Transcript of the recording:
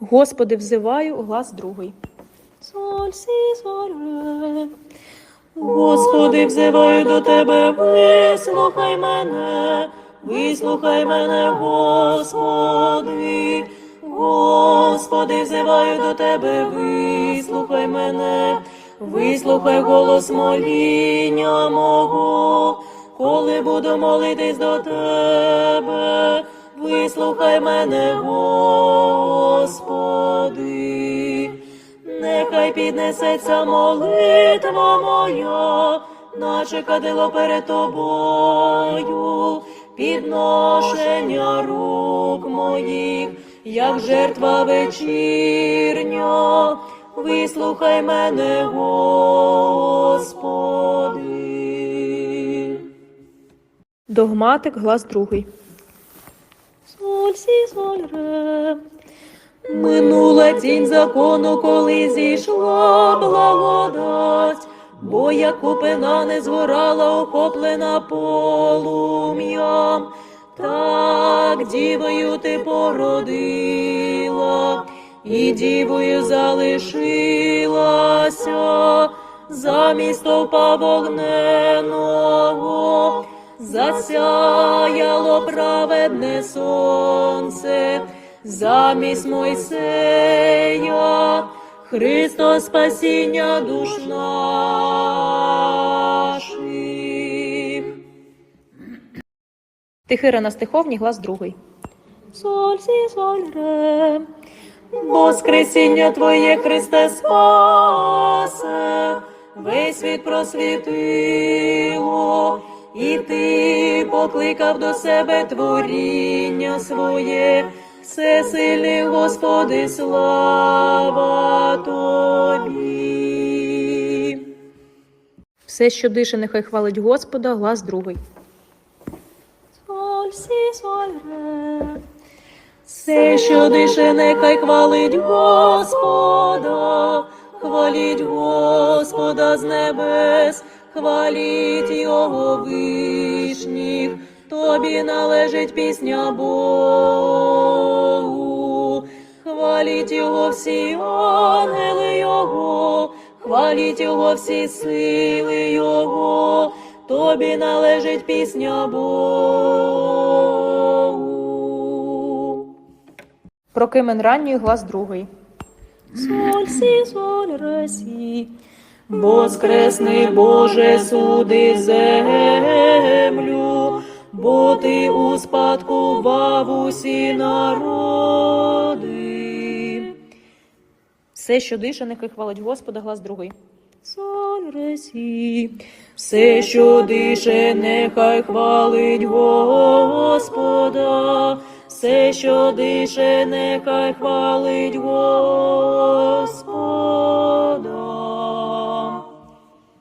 Господи, взиваю, глас другий. Соль, сі, соль. Господи, взиваю до тебе, вислухай мене, вислухай мене, Господи. Господи, взиваю до тебе, вислухай мене, вислухай голос моління мого, коли буду молитись до тебе, вислухай мене, Господи. Нехай піднесеться молитва моя, наче кадило перед тобою, підношення рук моїх, як жертва вечірня, вислухай мене, Господи. Догматик, глас другий. Соль, сі, соль, ре. Минула тінь закону, коли зійшла благодать, бо як купина не згорала, охоплена полум'ям, так дівою ти породила, і дівою залишилася, замість стовпа вогненого, засяяло праведне сонце, замість Мойсея, Христос спасіння душ наших. Тихира на стиховні, глас другий. Соль, сі, соль, ре. Воскресіння Твоє, Христе, спасе, весь світ просвітило, і Ти покликав до себе творіння своє, всесильний Господи, слава Тобі. Все, що дише, нехай хвалить Господа, глас другий. Соль, сі, соль, ре. Все, що дише, нехай хвалить Господа, хваліть Господа з небес, хваліть Його вишніх, тобі належить пісня Богу, хваліть Його всі ангели Його, хваліть Його всі сили Його, тобі належить пісня Богу. Прокимен ранньої, глас другий. Соль, сі, соль, ре, сі. Воскресний Боже, суди землю, бо ти успадкував усі народи. Все, що дише, нехай хвалить Господа, глас другий. Соль, ре. Все, що дише, нехай хвалить Господа, все, що дише, нехай хвалить Господа.